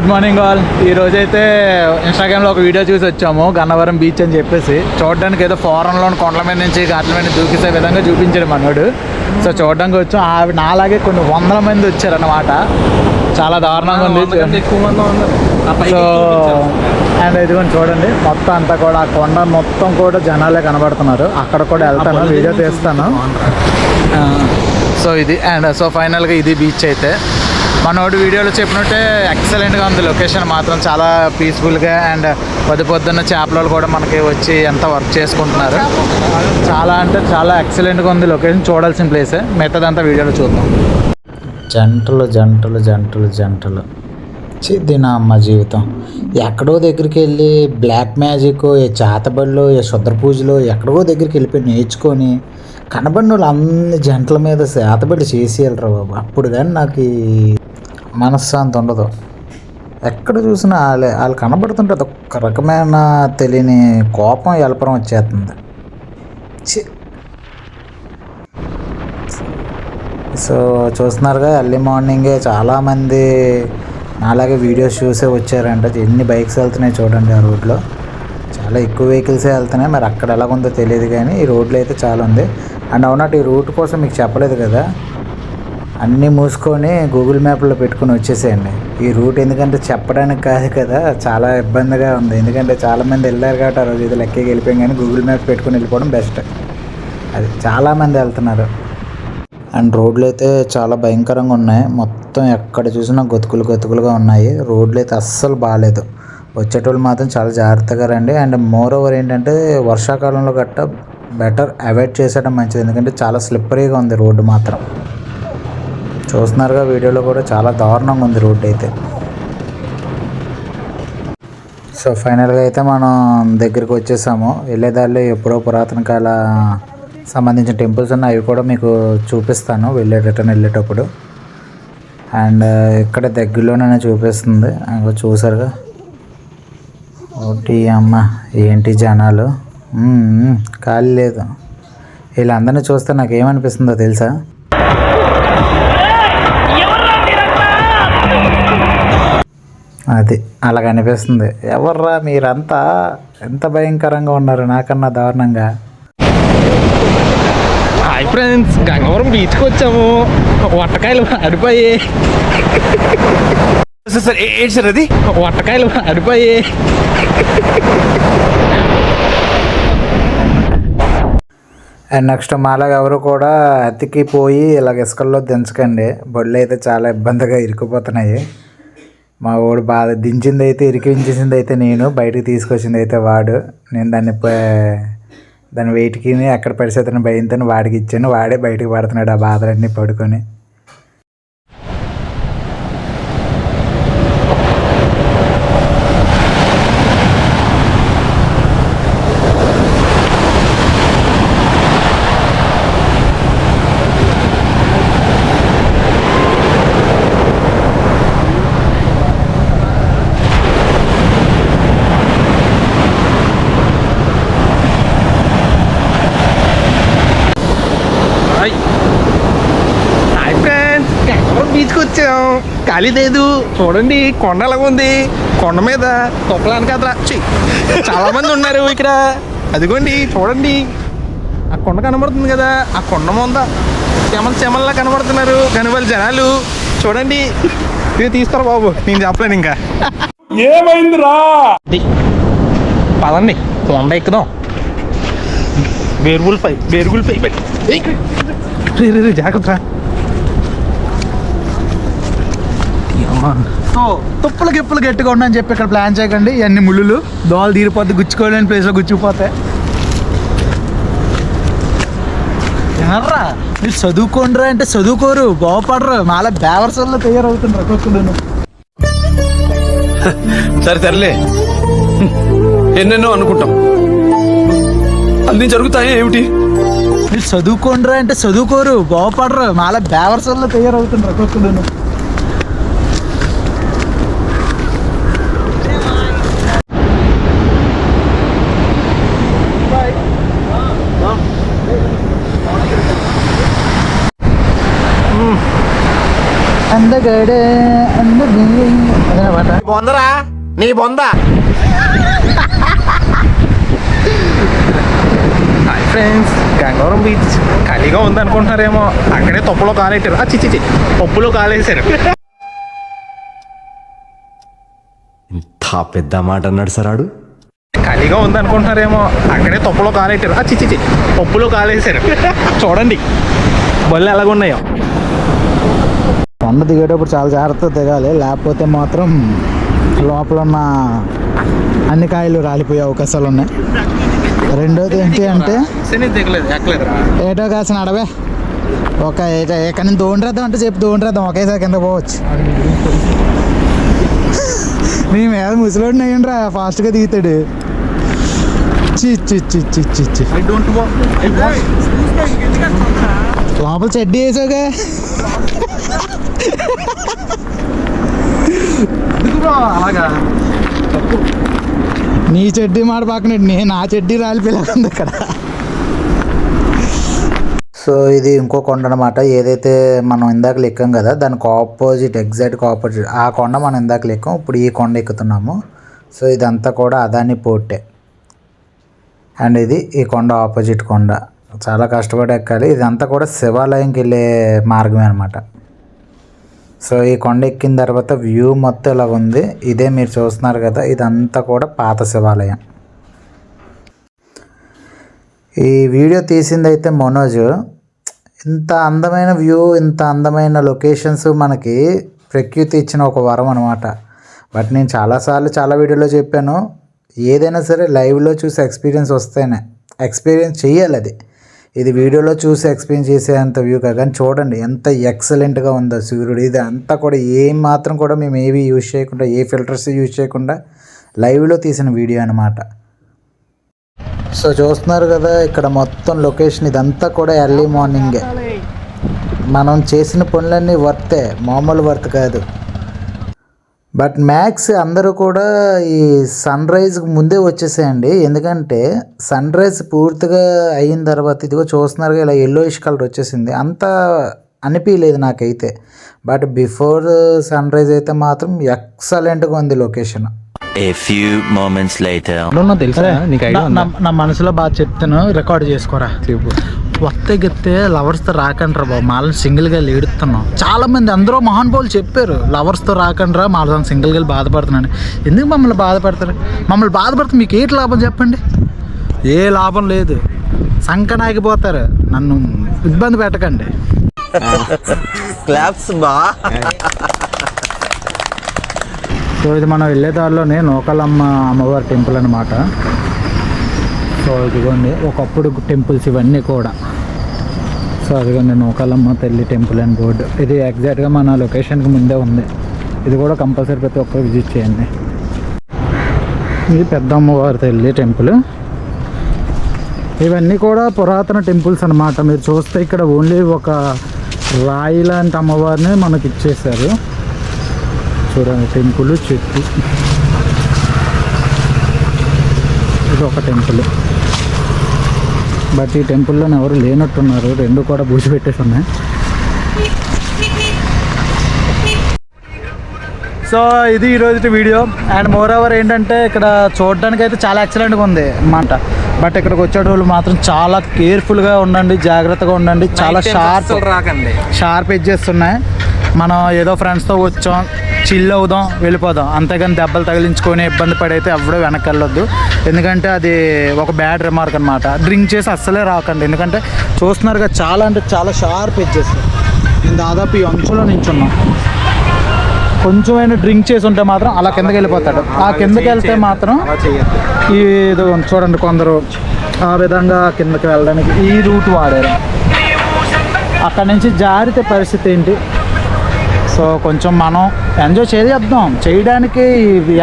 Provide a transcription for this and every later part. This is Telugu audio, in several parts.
గుడ్ మార్నింగ్ ఆల్ ఈ రోజైతే ఇన్స్టాగ్రామ్లో ఒక వీడియో చూసి వచ్చాము. గన్నవరం బీచ్ అని చెప్పేసి. చూడడానికి ఏదో ఫారెన్లోని కొండల మీద నుంచి ఘాట్ల మీద దూకిసే విధంగా చూపించాడు మనోడు. సో చూడడానికి వచ్చాం. నాలాగే కొన్ని వందల మంది వచ్చారన్నమాట. చాలా దారుణంగా ఉంది. సో. అండ్ ఇదిగోండి చూడండి. మొత్తం అంతా కూడా ఆ కొండ మొత్తం కూడా జనాలే కనబడుతున్నారు. అక్కడ కూడా వెళ్తాను వీడియో తీస్తాను. సో ఇది అండ్ సో ఫైనల్గా ఇది బీచ్ అయితే. మనోడు వీడియోలో చెప్పినట్టే ఎక్సలెంట్గా ఉంది. లొకేషన్ మాత్రం చాలా పీస్ఫుల్గా అండ్ పొద్దు పొద్దున్న చేపలు కూడా మనకి వచ్చి ఎంత వర్క్ చేసుకుంటున్నారు. చాలా అంటే చాలా ఎక్సలెంట్గా ఉంది లొకేషన్ చూడాల్సిన ప్లేసే మిగతాదంతా వీడియోలో చూద్దాం. జంటలు జంటలు జంటలు జంటలు. చిద్ది నా అమ్మ జీవితం. ఎక్కడో దగ్గరికి వెళ్ళి బ్లాక్ మ్యాజిక్ ఏ చేతబళ్ళు ఏ శుద్ర పూజలు ఎక్కడో దగ్గరికి వెళ్ళిపోయి నేర్చుకొని కనబడిన వాళ్ళు అన్ని జంటల మీద చేతబడి చేసేయాలరా బాబు. అప్పుడు కానీ నాకు మనశ్శాంతి ఉండదు. ఎక్కడ చూసినా వాళ్ళే వాళ్ళు కనబడుతుంటే ఒక రకమైన తెలియని కోపం ఎలపరం వచ్చేస్తుంది. సో చూస్తున్నారుగా ఎర్లీ మార్నింగే చాలామంది అలాగే వీడియోస్ చూసే వచ్చారంట. ఎన్ని బైక్స్ వెళ్తున్నాయి చూడండి ఆ రోడ్లో. చాలా ఎక్కువ వెహికల్సే వెళ్తున్నాయి. మరి అక్కడ ఎలాగుందో తెలియదు కానీ ఈ రోడ్లో అయితే చాలా ఉంది. అండ్ అవునట్టు ఈ రూట్ కోసం మీకు చెప్పలేదు కదా? అన్నీ మూసుకొని గూగుల్ మ్యాప్లో పెట్టుకొని వచ్చేసేయండి. ఈ రూట్ ఎందుకంటే చెప్పడానికి కాదు కదా చాలా ఇబ్బందిగా ఉంది. ఎందుకంటే చాలామంది వెళ్ళారు కాబట్టి ఆ రోజు ఇది లెక్కకి వెళ్ళిపోయాం కానీ గూగుల్ మ్యాప్ పెట్టుకుని వెళ్ళిపోవడం బెస్ట్ అది చాలామంది వెళ్తున్నారు. అండ్ రోడ్లు అయితే చాలా భయంకరంగా ఉన్నాయి. మొత్తం ఎక్కడ చూసినా గతుకులు గతుకులుగా ఉన్నాయి. రోడ్లు అయితే అస్సలు బాగాలేదు. వచ్చేటోళ్ళు మాత్రం చాలా జాగ్రత్తగా రండి. అండ్ మోర్ ఓవర్ ఏంటంటే వర్షాకాలంలో గట్ట బెటర్ అవాయిడ్ చేసేయడం మంచిది. ఎందుకంటే చాలా స్లిప్పరీగా ఉంది రోడ్డు మాత్రం. చూస్తున్నారుగా వీడియోలో కూడా చాలా దారుణంగా ఉంది రోడ్డు అయితే. సో ఫైనల్గా అయితే మనం దగ్గరికి వచ్చేసాము. వెళ్ళేదారిలో ఎప్పుడో పురాతన కాల సంబంధించిన టెంపుల్స్ ఉన్నాయి. అవి కూడా మీకు చూపిస్తాను వెళ్ళే రిటర్న్ వెళ్ళేటప్పుడు. అండ్ uh, ఇక్కడ దగ్గరలోనే చూపిస్తుంది. ఇంకో చూసారుగా. ఒకటి అమ్మ ఏంటి జనాలు? ఖాళీ లేదు. వీళ్ళందరినీ చూస్తే నాకు ఏమనిపిస్తుందో తెలుసా అది అలా కనిపిస్తుంది ఎవర్రా మీరంతా? ఎంత భయంకరంగా ఉన్నారు నాకన్నా దారుణంగా. హాయ్ ఫ్రెండ్స్ గంగవరం బీచ్కి వచ్చాము వట్టకాయలు అడిపోయి సార్ ఏ- ఏంటి సార్ అది? వట్టకాయలు అడిపోయి అండ్ నెక్స్ట్ మాలాగా ఎవరు కూడా అతికిపోయి ఇలాగ ఇసుకల్లో దించకండి. బళ్ళు అయితే చాలా ఇబ్బందిగా ఇరికిపోతున్నాయి మా వాడు బాగా దించింది అయితే ఇరికించేసింది అయితే నేను. బయటకు తీసుకొచ్చింది అయితే వాడు. నేను దాన్ని దాని వెయిట్కి ఎక్కడ పరిస్థితిని భయంతో వాడికి ఇచ్చాను. వాడే బయటకు పడుతున్నాడు ఆ బాధలన్నీ పడుకొని హాయ్ హాయ్ ఫ్రెండ్స్ గంగవరం బీచ్కి వచ్చాం ఖాళీ లేదు చూడండి కొండ ఎలా ఉంది? కొండ మీద తొక్కలానికి అట్లా ఛీ, చాలా మంది ఉన్నారు ఇక్కడ. అదిగోండి చూడండి. ఆ కొండ కనబడుతుంది కదా ఆ కొండ ముంద చెమల చెమల్లా కనబడుతున్నారు కనుబలి జనాలు. చూడండి. ఇది తీస్తారు బాబు నేను చెప్పలేను ఇంకా. ఏమైందిరా. పదండి కొండ ఎక్కుదాం. బేరుగుల్ పై బేరుగుల్ పై జాగ్రత్త సో తుప్పులు గిప్పులు గట్టిగా ఉండని చెప్పి ఇక్కడ ప్లాన్ చేయకండి. ఇవన్నీ ముళ్ళు దోవలు తీరిపోతే గుచ్చుకోలేని ప్లేస్లో గుచ్చుకుపోతాయి ఎనర్రా మీరు చదువుకోండిరా అంటే చదువుకోరు. బాగుపడరు. మాలా బేవర్సల్లో తయారవుతుండ్రు ఒక్కొక్కడు సరే సర్లే. ఎన్నెన్నో అనుకుంటాం. అన్ని జరుగుతాయి ఏమిటి? మీరు చదువుకోండిరా అంటే చదువుకోరు. బాగుపడరు. మాలా బేవర్సల్లో తయారవుతుండ్రు ఒక్కొక్కడు బొందరా? నీ బొంద. హాయ్ ఫ్రెండ్స్ గంగవరం బీచ్ ఖాళీగా ఉంది అనుకుంటున్నారేమో అక్కడే తప్పులో కాలేటారు ఆ చిచ్చి పప్పులో కాలేశారు. ఇంత పెద్ద మాట అన్నాడు సార్ ఆడు. ఖాళీగా ఉంది అనుకుంటున్నారేమో అక్కడే తప్పులో కాలేటారు ఆ చిచ్చి పప్పులో కాలేశారు. చూడండి. బళ్ళు ఎలాగున్నాయో. కొండ దిగేటప్పుడు చాలా జాగ్రత్తగా దిగాలి. లేకపోతే మాత్రం లోపల ఉన్న అన్ని కాయలు రాలిపోయే అవకాశాలు ఉన్నాయి. రెండోది ఏంటి అంటే ఏటో కాసిన అడవే ఒక ఏటో ఎక్కడి నుంచి దోండ్రేద్దాం అంటే చెప్పి దోండ్రేద్దాం. ఒకేసారి కింద పోవచ్చు. నీ మీద ముసలోడిని అయ్యండ్రా ఫాస్ట్గా దిగుతాడు. చి చి చి చి చి చి. ఐ డోంట్ లోపల చెడ్డీ వేసావుగా. అలాగా. నీ చెడ్డీ మాట పక్కన నేను నా చెడ్డీ రాలిపోయింది ఇక్కడ సో ఇది ఇంకో కొండ అనమాట ఏదైతే మనం ఇందాక ఎక్కాం కదా దానికి ఆపోజిట్ ఎగ్జాక్ట్గా ఆపోజిట్ ఆ కొండ మనం ఇందాక ఎక్కాం ఇప్పుడు ఈ కొండ ఎక్కుతున్నాము. సో ఇదంతా కూడా అదాని పోర్టే. అండ్ ఇది ఈ కొండ ఆపోజిట్ కొండ. చాలా కష్టపడి ఎక్కాలి. ఇదంతా కూడా శివాలయంకి వెళ్ళే మార్గమే అనమాట సో ఈ కొండ ఎక్కిన తర్వాత వ్యూ మొత్తం ఇలా ఉంది. ఇదే మీరు చూస్తున్నారు కదా ఇదంతా కూడా పాత శివాలయం. ఈ వీడియో తీసింది అయితే మనోజ్. ఇంత అందమైన వ్యూ ఇంత అందమైన లొకేషన్స్ మనకి ప్రకృతి ఇచ్చిన ఒక వరం అనమాట బట్ నేను చాలాసార్లు చాలా వీడియోలో చెప్పాను ఏదైనా సరే లైవ్లో చూసి ఎక్స్పీరియన్స్ వస్తేనే ఎక్స్పీరియన్స్ చేయాలి అది. ఇది వీడియోలో చూసి ఎక్స్ప్లెయిన్ చేసేంత వ్యూ కాదు. కానీ చూడండి ఎంత ఎక్సలెంట్గా ఉందో సూర్యుడు. ఇది అంతా కూడా ఏం మాత్రం కూడా మేము ఏవి యూజ్ చేయకుండా ఏ ఫిల్టర్స్ యూజ్ చేయకుండా లైవ్లో తీసిన వీడియో అనమాట సో చూస్తున్నారు కదా ఇక్కడ మొత్తం లొకేషన్ ఇదంతా కూడా ఎర్లీ మార్నింగే మనం చేసిన పనులన్నీ వర్తే మామూలు వర్త్ కాదు. బట్ మ్యాక్స్ అందరూ కూడా ఈ సన్ రైజ్కి ముందే వచ్చేసేయండి. ఎందుకంటే సన్ రైజ్ పూర్తిగా అయిన తర్వాత ఇదిగో చూస్తున్నారు ఇలా ఎల్లోయిష్ కలర్ వచ్చేసింది. అంత అనిపించలేదు నాకైతే. బట్ బిఫోర్ సన్ రైజ్ అయితే మాత్రం ఎక్సలెంట్గా ఉంది location. A few moments later. తెలుసా? నీకు? నా మనసులో బాగా చెప్తాను రికార్డ్ చేసుకోరా. వస్తే గెత్తే లవర్స్తో రాకండ్రా బాబు. మాలను సింగిల్గా ఏడుతున్నాం చాలా మంది అందరూ మహానుభావులు చెప్పారు లవర్స్తో రాకండ్రా మాలను సింగిల్గా బాధపడుతున్నాను ఎందుకు మమ్మల్ని బాధపడతారు? మమ్మల్ని బాధపడితే మీకు ఏంటి లాభం చెప్పండి? ఏ లాభం లేదు. సంకనాగిపోతారు. నన్ను ఇబ్బంది పెట్టకండి. Claps ba? సో ఇది మనం వెళ్ళే దారిలోనే నూకలమ్మ అమ్మవారి టెంపుల్ అనమాట సో ఇదిగోండి ఒకప్పుడు టెంపుల్స్ ఇవన్నీ కూడా. సో అదిగోండి నూకాలమ్మ తల్లి టెంపుల్ అండ్ బోర్డు. ఇది ఎగ్జాక్ట్గా మన లొకేషన్కి ముందే ఉంది. ఇది కూడా కంపల్సరీ ప్రతి ఒక్కరు విజిట్ చేయండి. ఇది పెద్ద అమ్మవారి తల్లి టెంపుల్. ఇవన్నీ కూడా పురాతన టెంపుల్స్ అనమాట మీరు చూస్తే ఇక్కడ ఓన్లీ ఒక రాయి లాంటి అమ్మవారిని మనకి ఇచ్చేసారు చూడండి టెంపుల్ చెట్టు. ఇది ఒక టెంపుల్. బట్ ఈ టెంపుల్లో ఎవరు లేనట్టున్నారు. రెండు కూడా బూసి పెట్టేసి ఉన్నాయి సో ఇది ఈరోజు వీడియో. అండ్ మోర్ ఓవర్ ఏంటంటే ఇక్కడ చూడడానికి అయితే చాలా ఎక్సలెంట్గా ఉంది అన్నమాట. బట్ ఇక్కడికి వచ్చేటోళ్ళు మాత్రం చాలా కేర్ఫుల్గా ఉండండి జాగ్రత్తగా ఉండండి చాలా షార్ప్ రాకండి. షార్ప్ ఎడ్జెస్ ఉన్నాయి. మనం ఏదో ఫ్రెండ్స్తో వచ్చాం చిల్ అవుదాం వెళ్ళిపోదాం. అంతేగాని దెబ్బలు తగిలించుకొని ఇబ్బంది పడైతే ఎవడో వెనక్కి వెళ్ళొద్దు ఎందుకంటే అది ఒక బ్యాడ్ రిమార్క్ అనమాట డ్రింక్ చేసి అస్సలే రాకండి. ఎందుకంటే చూస్తున్నారుగా చాలా అంటే చాలా షార్ప్ ఎడ్జెస్ నేను దాదాపు ఈ అంచులో నించున్నాం. కొంచెమైనా డ్రింక్ చేసి ఉంటే మాత్రం అలా కిందకి వెళ్ళిపోతాడు. ఆ కిందకి వెళ్తే మాత్రం ఈ చూడండి కొందరు ఆ విధంగా కిందకి వెళ్ళడానికి ఈ రూట్ వాడారు. అక్కడ నుంచి జారితే పరిస్థితి ఏంటి? సో కొంచెం మనం ఎంజాయ్ చేద్దాం. చేయడానికి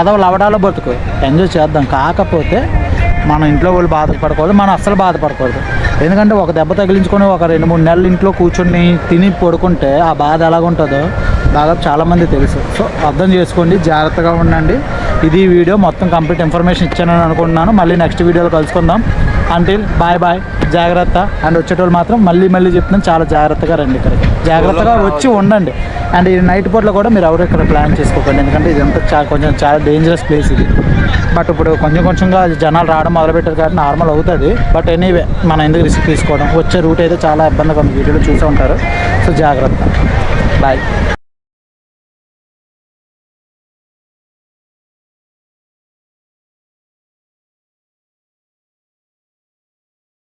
ఏదో లవడాలో బతుకు. ఎంజాయ్ చేద్దాం. కాకపోతే మన ఇంట్లో వాళ్ళు బాధపడకూడదు మనం అస్సలు బాధపడకూడదు. ఎందుకంటే ఒక దెబ్బ తగిలించుకొని ఒక రెండు మూడు నెలలు ఇంట్లో కూర్చొని తిని పడుకుంటే ఆ బాధ ఎలాగుంటుందో దాదాపు చాలామంది తెలుసు. సో అర్థం చేసుకోండి జాగ్రత్తగా ఉండండి. ఇది వీడియో మొత్తం కంప్లీట్ ఇన్ఫర్మేషన్ ఇచ్చానని అనుకుంటున్నాను. మళ్ళీ నెక్స్ట్ వీడియోలో కలుసుకుందాం. అంటిల్ బాయ్ బాయ్ జాగ్రత్త. అండ్ వచ్చేటోళ్ళు మాత్రం మళ్ళీ మళ్ళీ చెప్తున్నాను చాలా జాగ్రత్తగా రండి ఇక్కడికి. జాగ్రత్తగా వచ్చి ఉండండి. అండ్ ఈ నైట్ పూటలో కూడా మీరు ఎవరు ఇక్కడ ప్లాన్ చేసుకోకండి. ఎందుకంటే ఇదంతా చాలా కొంచెం చాలా డేంజరస్ ప్లేస్ ఇది. బట్ ఇప్పుడు కొంచెం కొంచెంగా జనాలు రావడం మొదలుపెట్టారు కాబట్టి నార్మల్ అవుతుంది. బట్ ఎనీవే మనం ఎందుకు రిస్క్ తీసుకోవడం? వచ్చే రూట్ అయితే చాలా ఇబ్బందిగా ఉంది. వీడియోలో చూసే ఉంటారు. సో జాగ్రత్త. బాయ్